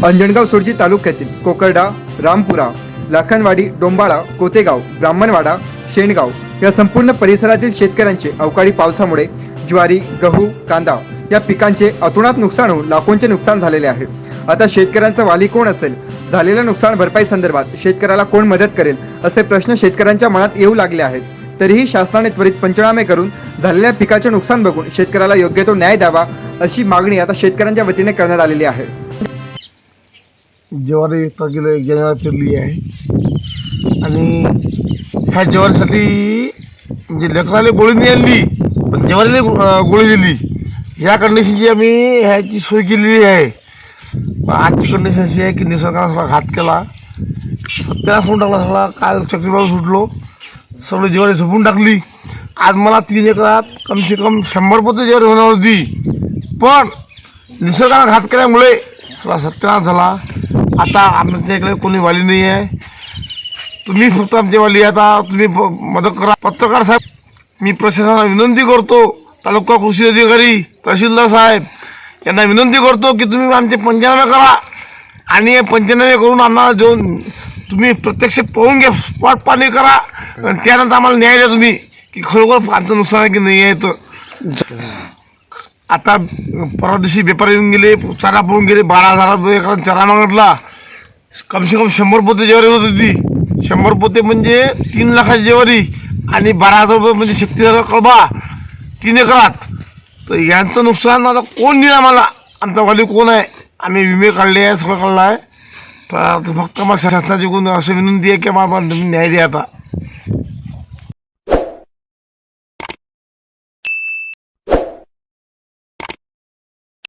अंजणगाव सुरजी तालुक्यातील कोकर्डा रामपुरा लाखनवाडी डोंबाळा कोतेगाव ब्राह्मणवाडा शेणगाव या संपूर्ण परिसरातील शेतकऱ्यांचे अवकाळी पावसामुळे ज्वारी गहू कांदा या पिकांचे अतुणात नुकसान होऊन लाखोंचे नुकसान झालेले आहे. आता शेतकऱ्यांचा वाली कोण असेल? झालेल्या नुकसान भरपाई संदर्भात शेतकऱ्याला कोण मदत करेल? असे प्रश्न शेतकऱ्यांच्या मनात येऊ लागले आहेत. तरीही शासनाने त्वरित पंचनामे करून झालेल्या पिकाचे नुकसान बघून शेतकऱ्याला योग्य तो न्याय द्यावा अशी मागणी आता शेतकऱ्यांच्या वतीने करण्यात आलेली आहे. ज्वारी तारखेला गेल्या पेरली आहे. आणि ह्या ज्वारीसाठी म्हणजे लेकराला गोळी नाही आणली पण ज्वारीला गोळी दिली. ह्या कंडिशनची आम्ही ह्याची सोय केलेली आहे. आजची कंडिशन अशी आहे की निसर्गाने सगळा घात केला. सत्याला होऊन टाकला सगळा. काल चक्रीवाला सुटलो. सगळी ज्वारी झोपून टाकली. आज मला तीन एकरात कमसे कम शंभर पोते ज्वारी होणार होती. पण निसर्गाने घात केल्यामुळे सगळा सत्यानाश झाला. आता आमच्या इकडे कोणी वाली नाही आहे तुम्ही फक्त आमची वाली आता तुम्ही प- मदत करा. पत्रकार साहेब मी प्रशासनाला विनंती करतो. तालुका कृषी अधिकारी तहसीलदार साहेब यांना विनंती करतो की तुम्ही आमचे पंचनामे करा. आणि पंचनामे करून आम्हाला जो तुम्ही प्रत्यक्ष पाहून घ्या स्पॉट पाणी करा. आणि त्यानंतर आम्हाला न्याय द्या तुम्ही की खरोखर आमचं नुकसान आहे की नाही आहे तर आता परवा दिवशी व्यापारी येऊन गेले चारा पोहून गेले बारा हजार रुपये एकरात चारा मागितला. कमसे कम शंभर पोते जेवारी होत होती. शंभर पोते म्हणजे तीन लाखाची जेवारी आणि बारा हजार रुपये म्हणजे छत्तीस हजार कळबा. तीन एकरात. तर यांचं नुकसान आता कोण दिलं आम्हाला? आमचा वाली कोण आहे? आम्ही विमे काढले आहे सगळं काढलं आहे. तर फक्त मला शासनाची कोण असं विनंती आहे की बाबा न्याय द्या आता.